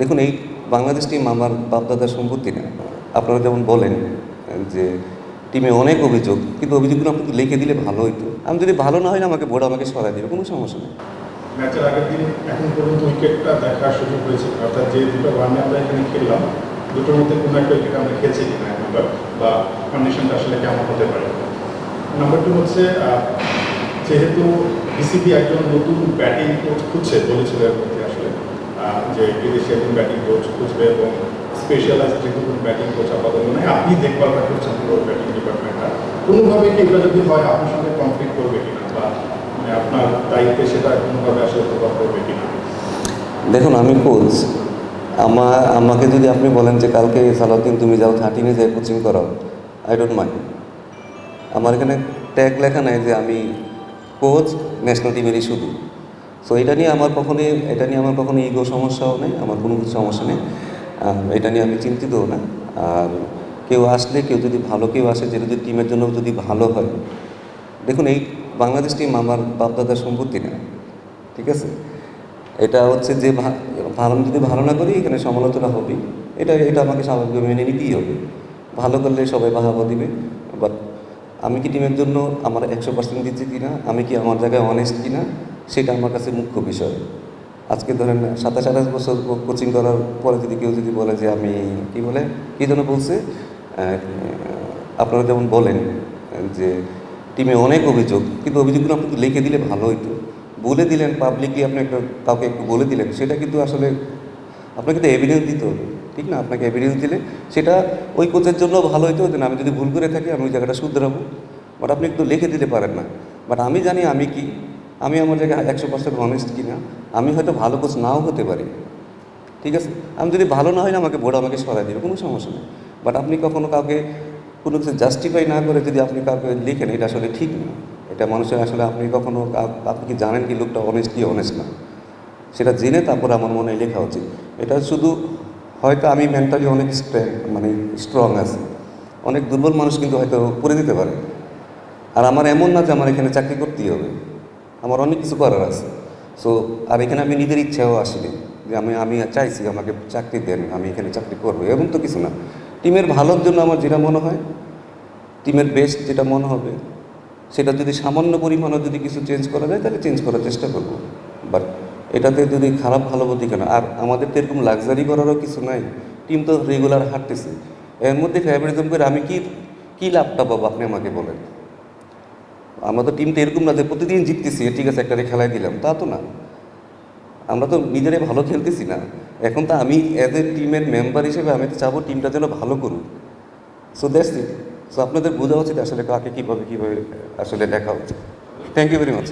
দেখুন, এই বাংলাদেশ টিম আমার বাপদাদার সম্পত্তি না। আপনারা যেমন বলেন যে টিমে অনেক অভিযোগ, কিন্তু অভিযোগগুলো আপনি লিখে দিলে ভালো হইতো। আমি যদি ভালো না হয় না আমাকে বোর্ড আমাকে সরাই দেবে, কোনো সমস্যা নেই। ম্যাচের আগের দিন এখন পর্যন্ত উইকেটটা দেখার সুযোগ হয়েছে। অর্থাৎ যে দুটো ওয়ানে আমরা এখানে খেললাম, দুটোর মধ্যে কোনো একটা উইকেট আমরা খেয়েছি কিনা একবার বা কন্ডিশনটা আসলে কেমন হতে পারে? নাম্বার টু হচ্ছে যেহেতু বিসিবি একজন নতুন ব্যাটিং কোচ খুঁজছে, বলেছিল এর মধ্যে আসলে আহ, যে বিদেশি একজন ব্যাটিং কোচ খুঁজবে এবং স্পেশালাইজড যেহেতু ব্যাটিং কোচ আপাতত নয় আপনি দেখভালটা করছেন পুরো ব্যাটিং ডিপার্টমেন্টটা কোনোভাবে কি এটা যদি হয়, আপনার সঙ্গে কনফ্লিক্ট করবে কিনা বা মানে আপনার দায়িত্বে সেটা কোনোভাবে আসলে প্রভাব করবে কিনা? দেখুন, আমি কোচ আমার আমাকে যদি আপনি বলেন যে কালকে সালাউদ্দিন তুমি যাও থার্টিনে যাই কোচিং করাও আই ডোন্ট মাইন্ড আমার এখানে ট্যাগ লেখা নাই যে আমি কোচ ন্যাশনাল টিমেরই শুধু সো এটা নিয়ে আমার কখনোই, এটা নিয়ে আমার কখনো ইগো সমস্যাও নেই, আমার কোনো কিছু সমস্যা নেই। এটা নিয়ে আমি চিন্তিতও না। আর কেউ আসলে, কেউ যদি ভালো কেউ আসে, যেটা যদি টিমের জন্য যদি ভালো হয়। দেখুন, এই বাংলাদেশ টিম আমার বাপদাদার সম্পত্তি না, ঠিক আছে? এটা হচ্ছে যে ভালো, যদি ভালো না করি, এখানে সমালোচনা হবে এটা এটা আমাকে স্বাভাবিক মেনে নিতেই হবে। ভালো করলে সবাই বাহাবা দিবে। বাট আমি কি টিমের জন্য আমার একশো পার্সেন্ট দিচ্ছি কিনা? আমি কি আমার জায়গায় অনেস্ট কিনা? সেটা আমার কাছে মুখ্য বিষয়। আজকে ধরেন সাতাশ আঠাশ বছর কোচিং করার পরে যদি কেউ যদি বলে যে আমি কি বলে? কী যেন বলছে? আপনারা যেমন বলেন যে টিমে অনেক অভিযোগ কিন্তু অভিযোগগুলো আপনি লিখে দিলে ভালো হইতো। বলে দিলেন পাবলিকলি আপনি একটা কাউকে একটু বলে দিলেন সেটা কিন্তু আসলে আপনাকে তো এভিডেন্স দিতে হবে ঠিক না? আপনাকে এভিডেন্স দিলে সেটা ওই কোচের জন্য ভালো হইতো না, আমি যদি ভুল করে থাকি আমি ওই জায়গাটা শুধরাবো। বাট আপনি একটু লিখে দিতে পারেন না। বাট আমি জানি আমি কি আমি আমার জায়গায় একশো পার্সেন্ট অনেস্ট কিনা, আমি হয়তো ভালো কোচ নাও হতে পারি। ঠিক আছে? আমি যদি ভালো না হয় আমাকে বোর্ড আমাকে সরাই দেবে, কোনো সমস্যা নেই। বাট আপনি কখনো কাউকে কোনো কিছু জাস্টিফাই না করে যদি আপনি কাউকে লিখেন, এটা আসলে ঠিক না। এটা মানুষের আসলে আপনি কখনো আপনি কি জানেন কি লোকটা অনেস্ট কি অনেস্ট না? সেটা জেনে তারপর আমার মনে হয় লেখা উচিত। এটা শুধু হয়তো আমি মেন্টালি অনেক মানে স্ট্রং আছি। অনেক দুর্বল মানুষ কিন্তু হয়তো করে দিতে পারে। আর আমার এমন না যে আমার এখানে চাকরি করতেই হবে। আমার অনেক কিছু করার আছে। সো আর এখানে আমি নিজের ইচ্ছাও আসিনি যে আমি আমি চাইছি আমাকে চাকরি দেন, আমি এখানে চাকরি করব এমন তো কিছু না। টিমের ভালোর জন্য আমার যেটা মনে হয়, টিমের বেস্ট যেটা মনে হবে, সেটা যদি সামান্য পরিমাণও যদি কিছু চেঞ্জ করা যায়, তাহলে চেঞ্জ করার চেষ্টা করব। বাট এটাতে যদি খারাপ ভালো বলতে কেন? আর আমাদের তো এরকম লাক্সারি করারও কিছু নাই টিম তো রেগুলার হাঁটতেছে। এর মধ্যে ফেভারিজম করে আমি কি, কী লাভটা পাবো আপনি আমাকে বলেন? আমরা তো টিম তো এরকম না যে প্রতিদিন জিততেছি, ঠিক আছে, একটা খেলায় দিলাম, তা তো না। আমরা তো নিজেরাই ভালো খেলতেছি না। এখন তো আমি অ্যাজ এ টিমের মেম্বার হিসেবে আমি তো চাবো টিমটা যেন ভালো করুক। সো দ্যাটস ইট সো আপনাদের বোঝা উচিত আসলে কাকে কীভাবে কীভাবে আসলে দেখা উচিত। Thank you very much